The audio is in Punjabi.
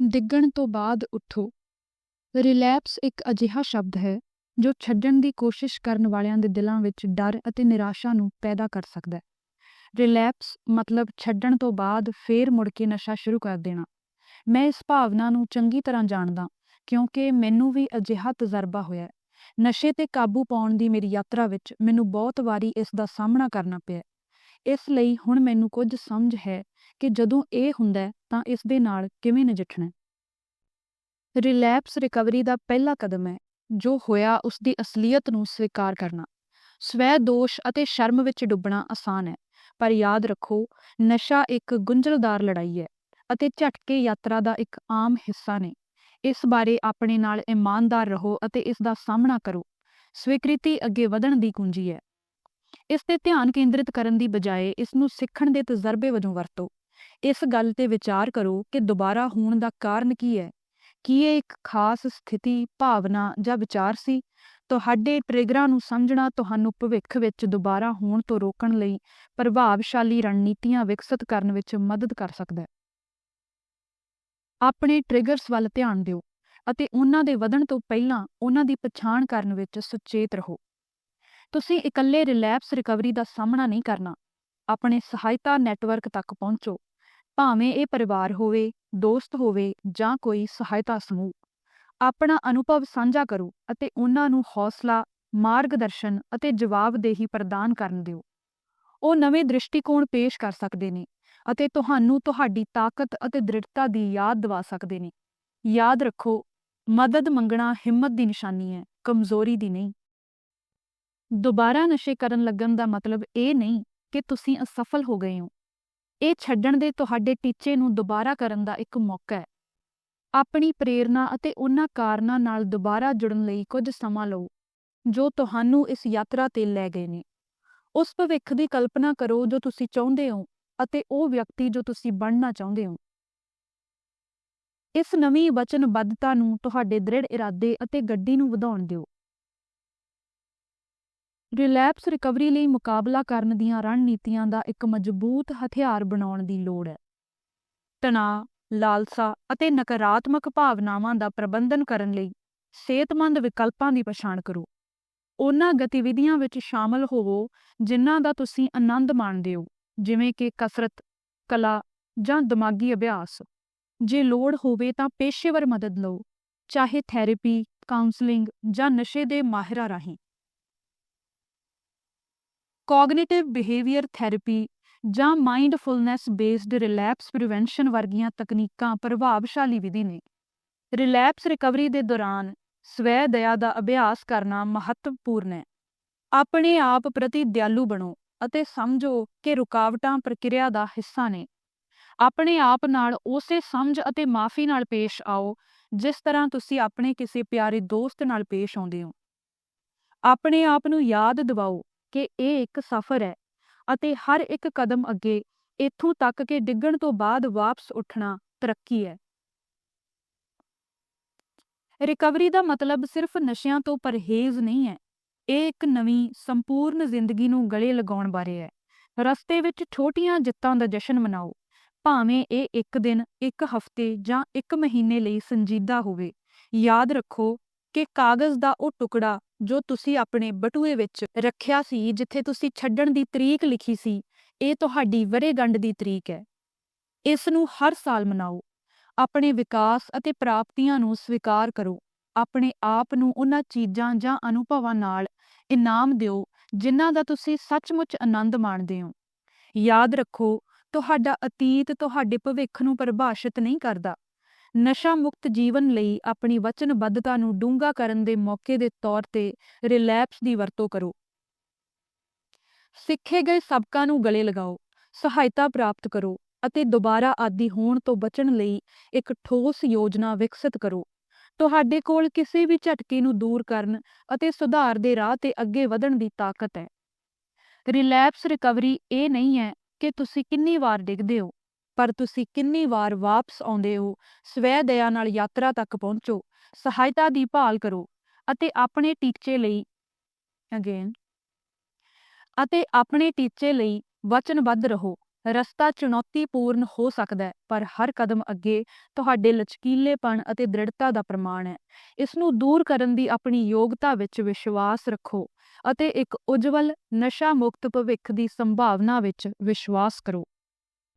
ਡਿੱਗਣ ਤੋਂ ਬਾਅਦ ਉੱਠੋ। ਰਿਲੈਪਸ ਇੱਕ ਅਜਿਹਾ ਸ਼ਬਦ ਹੈ, ਜੋ ਛੱਡਣ ਦੀ ਕੋਸ਼ਿਸ਼ ਕਰਨ ਵਾਲਿਆਂ ਦੇ ਦਿਲਾਂ ਵਿੱਚ ਡਰ ਅਤੇ ਨਿਰਾਸ਼ਾ ਨੂੰ ਪੈਦਾ ਕਰ ਸਕਦਾ ਹੈ। ਰਿਲੈਪਸ ਮਤਲਬ ਛੱਡਣ ਤੋਂ ਬਾਅਦ ਫੇਰ ਮੁੜ ਕੇ ਨਸ਼ਾ ਸ਼ੁਰੂ ਕਰ ਦੇਣਾ। ਮੈਂ ਇਸ ਭਾਵਨਾ ਨੂੰ ਚੰਗੀ ਤਰ੍ਹਾਂ ਜਾਣਦਾ, ਕਿਉਂਕਿ ਮੈਨੂੰ ਵੀ ਅਜਿਹਾ ਤਜਰਬਾ ਹੋਇਆ ਹੈ। ਨਸ਼ੇ ਤੇ ਕਾਬੂ ਪਾਉਣ ਦੀ ਮੇਰੀ ਯਾਤਰਾ ਵਿੱਚ ਮੈਨੂੰ ਬਹੁਤ ਵਾਰੀ ਇਸ ਦਾ ਸਾਹਮਣਾ ਕਰਨਾ ਪਿਆ ਇਸ ਲਈ ਹੁਣ ਮੈਨੂੰ ਕੁਝ ਸਮਝ ਹੈ ਕਿ ਜਦੋਂ ਇਹ ਹੁੰਦਾ ਤਾਂ ਇਸ ਦੇ ਨਾਲ ਕਿਵੇਂ ਨਜਿੱਠਣਾ ਰਿਲੈਪਸ ਰਿਕਵਰੀ ਦਾ ਪਹਿਲਾ ਕਦਮ ਹੈ, ਜੋ ਹੋਇਆ ਉਸ ਦੀ ਅਸਲੀਅਤ ਨੂੰ ਸਵੀਕਾਰ ਕਰਨਾ। ਸਵੈ ਦੋਸ਼ ਅਤੇ ਸ਼ਰਮ ਵਿੱਚ ਡੁੱਬਣਾ ਆਸਾਨ ਹੈ, ਪਰ ਯਾਦ ਰੱਖੋ, ਨਸ਼ਾ ਇੱਕ ਗੁੰਝਲਦਾਰ ਲੜਾਈ ਹੈ ਅਤੇ ਝਟਕੇ ਯਾਤਰਾ ਦਾ ਇੱਕ ਆਮ ਹਿੱਸਾ ਨੇ। ਇਸ ਬਾਰੇ ਆਪਣੇ ਨਾਲ ਇਮਾਨਦਾਰ ਰਹੋ ਅਤੇ ਇਸ ਦਾ ਸਾਹਮਣਾ ਕਰੋ। ਸਵੀਕ੍ਰਿਤੀ ਅੱਗੇ ਵਧਣ ਦੀ ਕੁੰਜੀ ਹੈ। ਇਸ ਤੇ ਧਿਆਨ ਕੇਂਦਰਿਤ ਕਰਨ ਦੀ ਬਜਾਏ ਇਸ ਨੂੰ ਸਿੱਖਣ ਦੇ ਤਜਰਬੇ ਵਜੋਂ ਵਰਤੋ। ਇਸ ਗੱਲ ਤੇ ਵਿਚਾਰ ਕਰੋ ਕਿ ਦੁਬਾਰਾ ਹੋਣ ਦਾ ਕਾਰਨ ਕੀ ਹੈ। ਕੀ ਇਹ ਇੱਕ ਖਾਸ ਸਥਿਤੀ, ਭਾਵਨਾ ਜਾਂ ਵਿਚਾਰ ਸੀ? ਤੁਹਾਡੇ ਟ੍ਰਿਗਰਾਂ ਨੂੰ ਸਮਝਣਾ ਤੁਹਾਨੂੰ ਭਵਿੱਖ ਵਿੱਚ ਦੁਬਾਰਾ ਹੋਣ ਤੋਂ ਰੋਕਣ ਲਈ ਪ੍ਰਭਾਵਸ਼ਾਲੀ ਰਣਨੀਤੀਆਂ ਵਿਕਸਿਤ ਕਰਨ ਵਿੱਚ ਮਦਦ ਕਰ ਸਕਦਾ ਹੈ। ਆਪਣੇ ਟ੍ਰਿਗਰਸ ਵੱਲ ਧਿਆਨ ਦਿਓ ਅਤੇ ਉਹਨਾਂ ਦੇ ਵਧਣ ਤੋਂ ਪਹਿਲਾਂ ਉਹਨਾਂ ਦੀ ਪਛਾਣ ਕਰਨ ਵਿੱਚ ਸੁਚੇਤ ਰਹੋ। ਤੁਸੀਂ ਇਕੱਲੇ ਰਿਲੈਪਸ ਰਿਕਵਰੀ ਦਾ ਸਾਹਮਣਾ ਨਹੀਂ ਕਰਨਾ। ਆਪਣੇ ਸਹਾਇਤਾ ਨੈਟਵਰਕ ਤੱਕ ਪਹੁੰਚੋ। ਭਾਵੇਂ ਇਹ ਪਰਿਵਾਰ ਹੋਵੇ, ਦੋਸਤ ਹੋਵੇ ਜਾਂ ਕੋਈ ਸਹਾਇਤਾ ਸਮੂਹ। ਆਪਣਾ ਅਨੁਭਵ ਸਾਂਝਾ ਕਰੋ ਅਤੇ ਉਹਨਾਂ ਨੂੰ ਹੌਸਲਾ, ਮਾਰਗਦਰਸ਼ਨ ਅਤੇ ਜਵਾਬਦੇਹੀ ਪ੍ਰਦਾਨ ਕਰਨ ਦਿਓ। ਉਹ ਨਵੇਂ ਦ੍ਰਿਸ਼ਟੀਕੋਣ ਪੇਸ਼ ਕਰ ਸਕਦੇ ਨੇ ਅਤੇ ਤੁਹਾਨੂੰ ਤੁਹਾਡੀ ਤਾਕਤ ਅਤੇ ਦ੍ਰਿੜਤਾ ਦੀ ਯਾਦ ਦਿਵਾ ਸਕਦੇ ਨੇ। ਯਾਦ ਰੱਖੋ, ਮਦਦ ਮੰਗਣਾ ਹਿੰਮਤ ਦੀ ਨਿਸ਼ਾਨੀ ਹੈ, ਕਮਜ਼ੋਰੀ ਦੀ ਨਹੀਂ। ਦੁਬਾਰਾ ਨਸ਼ੇ ਕਰਨ ਲੱਗਣ ਦਾ ਮਤਲਬ ਇਹ ਨਹੀਂ ਕਿ ਤੁਸੀਂ ਅਸਫਲ ਹੋ ਗਏ ਹੋ। ਇਹ ਛੱਡਣ ਦੇ ਤੁਹਾਡੇ ਟੀਚੇ ਨੂੰ ਦੁਬਾਰਾ ਕਰਨ ਦਾ ਇੱਕ ਮੌਕਾ ਹੈ। ਆਪਣੀ ਪ੍ਰੇਰਣਾ ਅਤੇ ਉਹਨਾਂ ਕਾਰਨਾਂ ਨਾਲ ਦੁਬਾਰਾ ਜੁੜਨ ਲਈ ਕੁਝ ਸਮਾਂ ਲਓ, ਜੋ ਤੁਹਾਨੂੰ ਇਸ ਯਾਤਰਾ ਤੇ ਲੈ ਗਏ ਨੇ। ਉਸ ਭਵਿੱਖ ਦੀ ਕਲਪਨਾ ਕਰੋ ਜੋ ਤੁਸੀਂ ਚਾਹੁੰਦੇ ਹੋ ਅਤੇ ਉਹ ਵਿਅਕਤੀ ਜੋ ਤੁਸੀਂ ਬਣਨਾ ਚਾਹੁੰਦੇ ਹੋ। ਇਸ ਨਵੀਂ ਵਚਨਬੱਧਤਾ ਨੂੰ ਤੁਹਾਡੇ ਦ੍ਰਿੜ ਇਰਾਦੇ ਅਤੇ ਗੱਡੀ ਨੂੰ ਵਧਾਉਣ ਦਿਓ। ਰਿਲੈਪਸ ਰਿਕਵਰੀ ਲਈ ਮੁਕਾਬਲਾ ਕਰਨ ਦੀਆਂ ਰਣਨੀਤੀਆਂ ਦਾ ਇੱਕ ਮਜ਼ਬੂਤ ਹਥਿਆਰ ਬਣਾਉਣ ਦੀ ਲੋੜ ਹੈ। ਤਣਾਅ, ਲਾਲਸਾ ਅਤੇ ਨਕਾਰਾਤਮਕ ਭਾਵਨਾਵਾਂ ਦਾ ਪ੍ਰਬੰਧਨ ਕਰਨ ਲਈ ਸਿਹਤਮੰਦ ਵਿਕਲਪਾਂ ਦੀ ਪਛਾਣ ਕਰੋ। ਉਹਨਾਂ ਗਤੀਵਿਧੀਆਂ ਵਿੱਚ ਸ਼ਾਮਲ ਹੋਵੋ ਜਿਨ੍ਹਾਂ ਦਾ ਤੁਸੀਂ ਆਨੰਦ ਮਾਣਦੇ ਹੋ, ਜਿਵੇਂ ਕਿ ਕਸਰਤ, ਕਲਾ ਜਾਂ ਦਿਮਾਗੀ ਅਭਿਆਸ। ਜੇ ਲੋੜ ਹੋਵੇ ਤਾਂ ਪੇਸ਼ੇਵਰ ਮਦਦ ਲਓ, ਚਾਹੇ ਥੈਰੇਪੀ, ਕਾਉਂਸਲਿੰਗ ਜਾਂ ਨਸ਼ੇ ਦੇ ਮਾਹਿਰਾਂ ਰਾਹੀਂ। ਕੋਗਨੀਟਿਵ ਬਿਹੇਵੀਅਰ ਥੈਰੇਪੀ ਜਾਂ ਮਾਈਂਡਫੁਲਨੈਸ ਬੇਸਡ ਰਿਲੈਪਸ ਪ੍ਰੀਵੈਂਸ਼ਨ ਵਰਗੀਆਂ ਤਕਨੀਕਾਂ ਪ੍ਰਭਾਵਸ਼ਾਲੀ ਵਿਧੀ ਨੇ। ਰਿਲੈਪਸ ਰਿਕਵਰੀ ਦੇ ਦੌਰਾਨ ਸਵੈ ਦਇਆ ਦਾ ਅਭਿਆਸ ਕਰਨਾ ਮਹੱਤਵਪੂਰਨ ਹੈ। ਆਪਣੇ ਆਪ ਪ੍ਰਤੀ ਦਿਆਲੂ ਬਣੋ ਅਤੇ ਸਮਝੋ ਕਿ ਰੁਕਾਵਟਾਂ ਪ੍ਰਕਿਰਿਆ ਦਾ ਹਿੱਸਾ ਨੇ। ਆਪਣੇ ਆਪ ਨਾਲ ਉਸੇ ਸਮਝ ਅਤੇ ਮਾਫੀ ਨਾਲ ਪੇਸ਼ ਆਓ, ਜਿਸ ਤਰ੍ਹਾਂ ਤੁਸੀਂ ਆਪਣੇ ਕਿਸੇ ਪਿਆਰੇ ਦੋਸਤ ਨਾਲ ਪੇਸ਼ ਆਉਂਦੇ ਹੋ। ਆਪਣੇ ਆਪ ਨੂੰ ਯਾਦ ਦਿਵਾਓ ਕਿ ਇਹ ਇੱਕ ਸਫ਼ਰ ਹੈ ਅਤੇ ਹਰ ਇੱਕ ਕਦਮ ਅੱਗੇ ਇੱਥੋਂ ਤੱਕ ਕਿ ਡਿੱਗਣ ਤੋਂ ਬਾਅਦ ਵਾਪਸ ਉੱਠਣਾ ਤਰੱਕੀ ਹੈ। ਰਿਕਵਰੀ ਦਾ ਮਤਲਬ ਸਿਰਫ ਨਸ਼ਿਆਂ ਤੋਂ ਪਰਹੇਜ਼ ਨਹੀਂ ਹੈ। ਇਹ ਇੱਕ ਨਵੀਂ ਸੰਪੂਰਨ ਜ਼ਿੰਦਗੀ ਨੂੰ ਗਲੇ ਲਗਾਉਣ ਬਾਰੇ ਹੈ। ਰਸਤੇ ਵਿੱਚ ਛੋਟੀਆਂ ਜਿੱਤਾਂ ਦਾ ਜਸ਼ਨ ਮਨਾਓ। ਭਾਵੇਂ ਇਹ ਇੱਕ ਦਿਨ, ਇੱਕ ਹਫ਼ਤੇ ਜਾਂ ਇੱਕ ਮਹੀਨੇ ਲਈ ਸੰਜੀਦਾ ਹੋਵੇ, ਯਾਦ ਰੱਖੋ ਕਿ ਕਾਗਜ਼ ਦਾ ਉਹ ਟੁਕੜਾ ਜੋ ਤੁਸੀਂ ਆਪਣੇ ਬਟੂਏ ਵਿੱਚ ਰੱਖਿਆ ਸੀ, ਜਿੱਥੇ ਤੁਸੀਂ ਛੱਡਣ ਦੀ ਤਰੀਕ ਲਿਖੀ ਸੀ, ਇਹ ਤੁਹਾਡੀ ਵਰੇਗੰਢ ਦੀ ਤਰੀਕ ਹੈ। ਇਸ ਨੂੰ ਹਰ ਸਾਲ ਮਨਾਓ। ਆਪਣੇ ਵਿਕਾਸ ਅਤੇ ਪ੍ਰਾਪਤੀਆਂ ਨੂੰ ਸਵੀਕਾਰ ਕਰੋ। ਆਪਣੇ ਆਪ ਨੂੰ ਉਹਨਾਂ ਚੀਜ਼ਾਂ ਜਾਂ ਅਨੁਭਵਾਂ ਨਾਲ ਇਨਾਮ ਦਿਓ, ਜਿਨ੍ਹਾਂ ਦਾ ਤੁਸੀਂ ਸੱਚਮੁੱਚ ਆਨੰਦ ਮਾਣਦੇ ਹੋ। ਯਾਦ ਰੱਖੋ, ਤੁਹਾਡਾ ਅਤੀਤ ਤੁਹਾਡੇ ਭਵਿੱਖ ਨੂੰ ਪਰਿਭਾਸ਼ਿਤ ਨਹੀਂ ਕਰਦਾ। ਨਸ਼ਾ ਮੁਕਤ ਜੀਵਨ ਲਈ ਆਪਣੀ ਵਚਨਬੱਧਤਾ ਨੂੰ ਡੂੰਘਾ ਕਰਨ ਦੇ ਮੌਕੇ ਦੇ ਤੌਰ ਤੇ ਰਿਲੈਪਸ ਦੀ ਵਰਤੋਂ ਕਰੋ। ਸਿੱਖੇ ਗਏ ਸਬਕਾਂ ਨੂੰ ਗਲੇ ਲਗਾਓ, ਸਹਾਇਤਾ ਪ੍ਰਾਪਤ ਕਰੋ ਅਤੇ ਦੁਬਾਰਾ ਆਦੀ ਹੋਣ ਤੋਂ ਬਚਣ ਲਈ ਇੱਕ ਠੋਸ ਯੋਜਨਾ ਵਿਕਸਿਤ ਕਰੋ। ਤੁਹਾਡੇ ਕੋਲ ਕਿਸੇ ਵੀ ਝਟਕੇ ਨੂੰ ਦੂਰ ਕਰਨ ਅਤੇ ਸੁਧਾਰ ਦੇ ਰਾਹ ਤੇ ਅੱਗੇ ਵਧਣ ਦੀ ਤਾਕਤ ਹੈ। ਰਿਲੈਪਸ ਰਿਕਵਰੀ ਇਹ ਨਹੀਂ ਹੈ ਕਿ ਤੁਸੀਂ ਕਿੰਨੀ ਵਾਰ ਡਿੱਗਦੇ ਹੋ। ਪਰ ਤੁਸੀਂ ਕਿੰਨੀ ਵਾਰ ਵਾਪਸ ਆਉਂਦੇ ਹੋ, ਸਵੈ ਦਇਆ ਨਾਲ ਯਾਤਰਾ ਤੱਕ ਪਹੁੰਚੋ, ਸਹਾਇਤਾ ਦੀ ਭਾਲ ਕਰੋ ਅਤੇ ਆਪਣੇ ਟੀਚੇ ਲਈ ਅਗੇਨ ਅਤੇ ਆਪਣੇ ਟੀਚੇ ਲਈ ਵਚਨਬੱਧ ਰਹੋ। ਰਸਤਾ ਚੁਣੌਤੀਪੂਰਨ ਹੋ ਸਕਦਾ ਹੈ, ਪਰ ਹਰ ਕਦਮ ਅੱਗੇ ਤੁਹਾਡੇ ਲਚਕੀਲੇਪਣ ਅਤੇ ਦ੍ਰਿੜਤਾ ਦਾ ਪ੍ਰਮਾਣ ਹੈ। ਇਸ ਨੂੰ ਦੂਰ ਕਰਨ ਦੀ ਆਪਣੀ ਯੋਗਤਾ ਵਿੱਚ ਵਿਸ਼ਵਾਸ ਰੱਖੋ ਅਤੇ ਇੱਕ ਉਜਵਲ, ਨਸ਼ਾ ਮੁਕਤ ਭਵਿੱਖ ਦੀ ਸੰਭਾਵਨਾ ਵਿੱਚ ਵਿਸ਼ਵਾਸ ਕਰੋ।